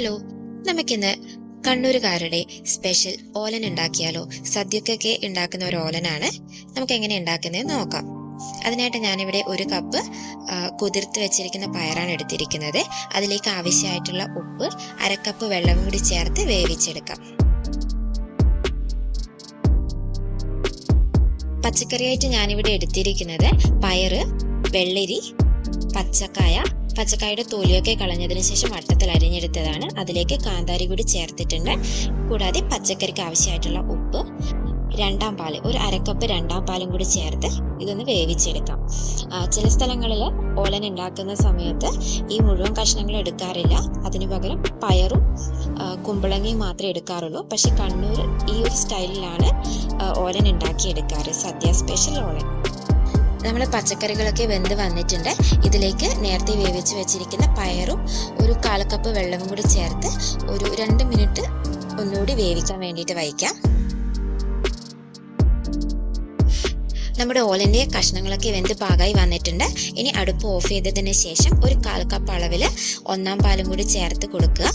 Hello നമുക്കിന്ന് കണ്ണൂരുകാരുടെ special ഓലൻ ഉണ്ടാക്കിയാലോ? സദ്യക്കൊക്കെ ഉണ്ടാക്കുന്ന ഒരു ഓലനാണ്. നമുക്ക് എങ്ങനെ ഉണ്ടാക്കുന്നത് നോക്കാം. അതിനായിട്ട് ഞാനിവിടെ ഒരു കപ്പ് കുതിർത്ത് വെച്ചിരിക്കുന്ന പയറാണ് എടുത്തിരിക്കുന്നത്. അതിലേക്ക് ആവശ്യമായിട്ടുള്ള ഉപ്പ് അരക്കപ്പ് വെള്ളവും കൂടി ചേർത്ത് വേവിച്ചെടുക്കാം. പച്ചക്കറിയായിട്ട് ഞാനിവിടെ എടുത്തിരിക്കുന്നത് പയറ് വെള്ളരി പച്ചക്കായ പച്ചക്കായുടെ തൊലിയൊക്കെ കളഞ്ഞതിന് ശേഷം വട്ടത്തിൽ അരിഞ്ഞെടുത്തതാണ്. അതിലേക്ക് കാന്താരി കൂടി ചേർത്തിട്ടുണ്ട്. കൂടാതെ പച്ചക്കറിക്ക് ആവശ്യമായിട്ടുള്ള ഉപ്പ് രണ്ടാം പാൽ ഒരു അരക്കപ്പ് രണ്ടാം പാലും കൂടി ചേർത്ത് ഇതൊന്ന് വേവിച്ചെടുക്കാം. ചില സ്ഥലങ്ങളിൽ ഓലൻ ഉണ്ടാക്കുന്ന സമയത്ത് ഈ മുഴുവൻ കഷ്ണങ്ങൾ എടുക്കാറില്ല. അതിനു പകരം പയറും കുമ്പളങ്ങയും മാത്രമേ എടുക്കാറുള്ളൂ. പക്ഷെ കണ്ണൂർ ഈ ഒരു സ്റ്റൈലിലാണ് ഓലൻ ഉണ്ടാക്കിയെടുക്കാറ്. സദ്യ സ്പെഷ്യൽ ഓലൻ. നമ്മൾ പച്ചക്കറികളൊക്കെ വെന്ത് വന്നിട്ടുണ്ട്. ഇതിലേക്ക് നേരത്തെ വേവിച്ച് വെച്ചിരിക്കുന്ന പയറും ഒരു കാൽ കപ്പ് വെള്ളവും കൂടി ചേർത്ത് ഒരു രണ്ട് മിനിറ്റ് ഒന്നുകൂടി വേവിക്കാൻ വേണ്ടിയിട്ട് വയ്ക്കാം. നമ്മുടെ ഓലന്റെ കഷ്ണങ്ങളൊക്കെ വെന്ത് പാകമായി വന്നിട്ടുണ്ട്. ഇനി അടുപ്പ് ഓഫ് ചെയ്തതിന് ശേഷം ഒരു കാൽ കപ്പ് അളവിൽ ഒന്നാം പാലും കൂടി ചേർത്ത് കൊടുക്കുക.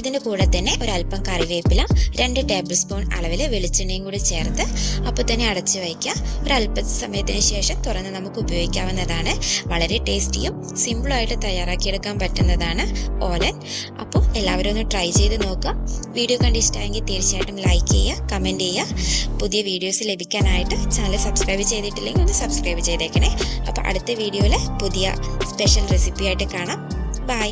ഇതിന്റെ കൂടെ തന്നെ ഒരല്പം കറിവേപ്പില രണ്ട് ടേബിൾ സ്പൂൺ അളവിൽ വെളിച്ചെണ്ണയും കൂടി ചേർത്ത് അപ്പോൾ തന്നെ അടച്ചു വയ്ക്കുക. ഒരല്പ സമയത്തിന് ശേഷം തുറന്ന് നമുക്ക് ഉപയോഗിക്കാവുന്നതാണ്. വളരെ ടേസ്റ്റിയും സിമ്പിളായിട്ട് തയ്യാറാക്കിയെടുക്കാൻ പറ്റുന്നതാണ് ഓലൻ. അപ്പോൾ എല്ലാവരും ഒന്ന് ട്രൈ ചെയ്ത് നോക്കുക. വീഡിയോ കണ്ട് ഇഷ്ടമായെങ്കിൽ തീർച്ചയായിട്ടും ലൈക്ക് ചെയ്യുക കമന്റ് ചെയ്യുക. പുതിയ വീഡിയോസ് ലഭിക്കാനായിട്ട് ചാനൽ സബ്സ്ക്രൈബ് ചെയ്തിട്ടില്ലെങ്കിൽ ഒന്ന് സബ്സ്ക്രൈബ് ചെയ്തേക്കണേ. അപ്പോൾ അടുത്ത വീഡിയോയിൽ പുതിയ സ്പെഷ്യൽ റെസിപ്പി ആയിട്ട് കാണാം. ബൈ